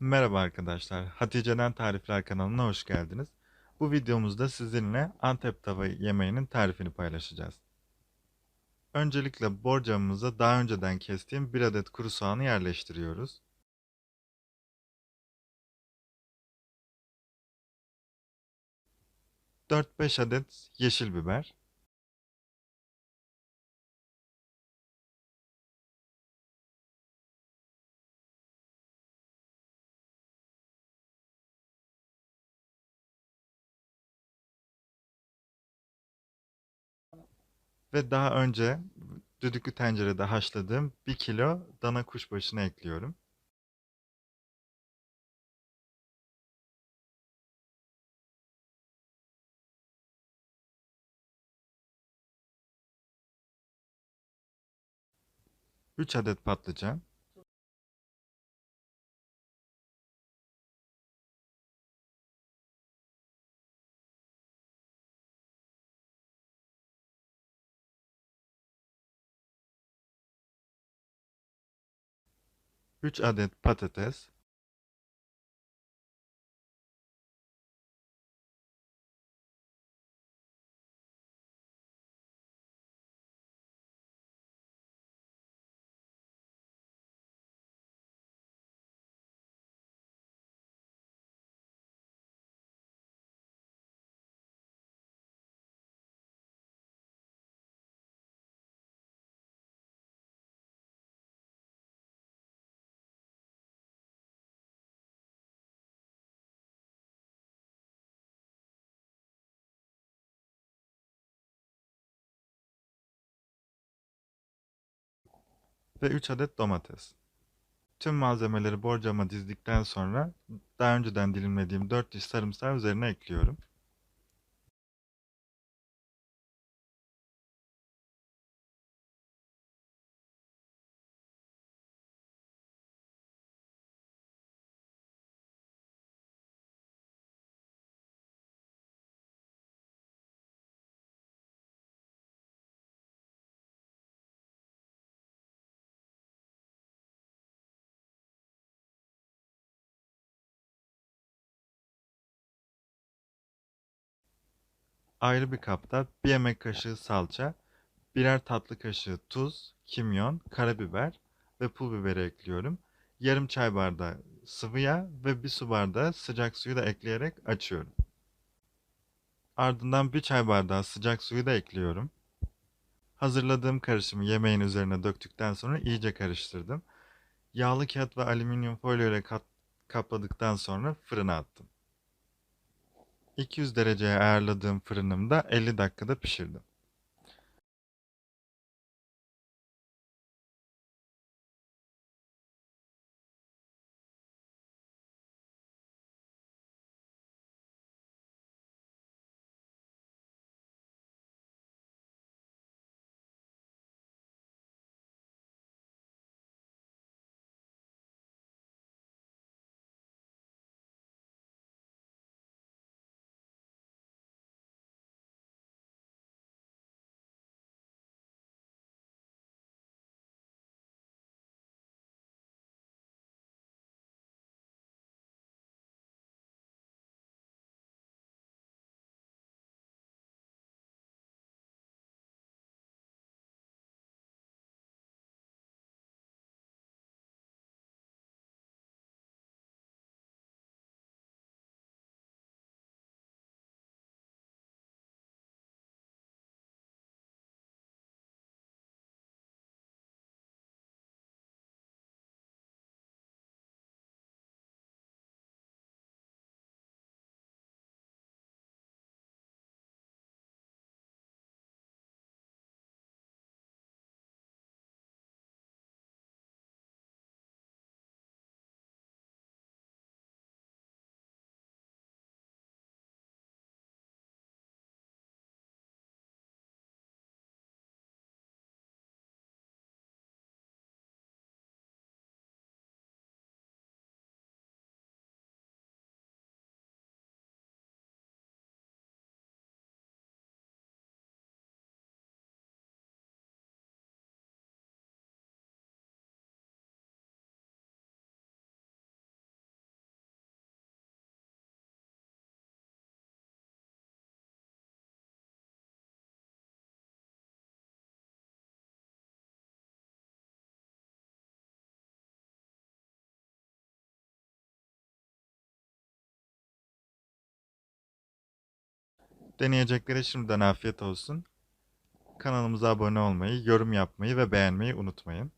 Merhaba arkadaşlar, Hatice'den Tarifler kanalına hoş geldiniz. Bu videomuzda sizinle Antep tava yemeğinin tarifini paylaşacağız. Öncelikle borcamımıza daha önceden kestiğim bir adet kuru soğanı yerleştiriyoruz. Dört beş adet yeşil biber. Ve daha önce düdüklü tencerede haşladığım 1 kilo dana kuşbaşını ekliyorum. Üç adet patlıcan. Üç adet patates. Ve 3 adet domates. Tüm malzemeleri borcama dizdikten sonra daha önceden dilimlediğim 4 diş sarımsağı üzerine ekliyorum. Ayrı bir kapta bir yemek kaşığı salça, birer tatlı kaşığı tuz, kimyon, karabiber ve pul biberi ekliyorum. Yarım çay bardağı sıvı yağ ve bir su bardağı sıcak suyu da ekleyerek açıyorum. Ardından bir çay bardağı sıcak suyu da ekliyorum. Hazırladığım karışımı yemeğin üzerine döktükten sonra iyice karıştırdım. Yağlı kağıt ve alüminyum folyo ile kapladıktan sonra fırına attım. 200 dereceye ayarladığım fırınımda 50 dakikada pişirdim. Deneyeceklere şimdiden afiyet olsun. Kanalımıza abone olmayı, yorum yapmayı ve beğenmeyi unutmayın.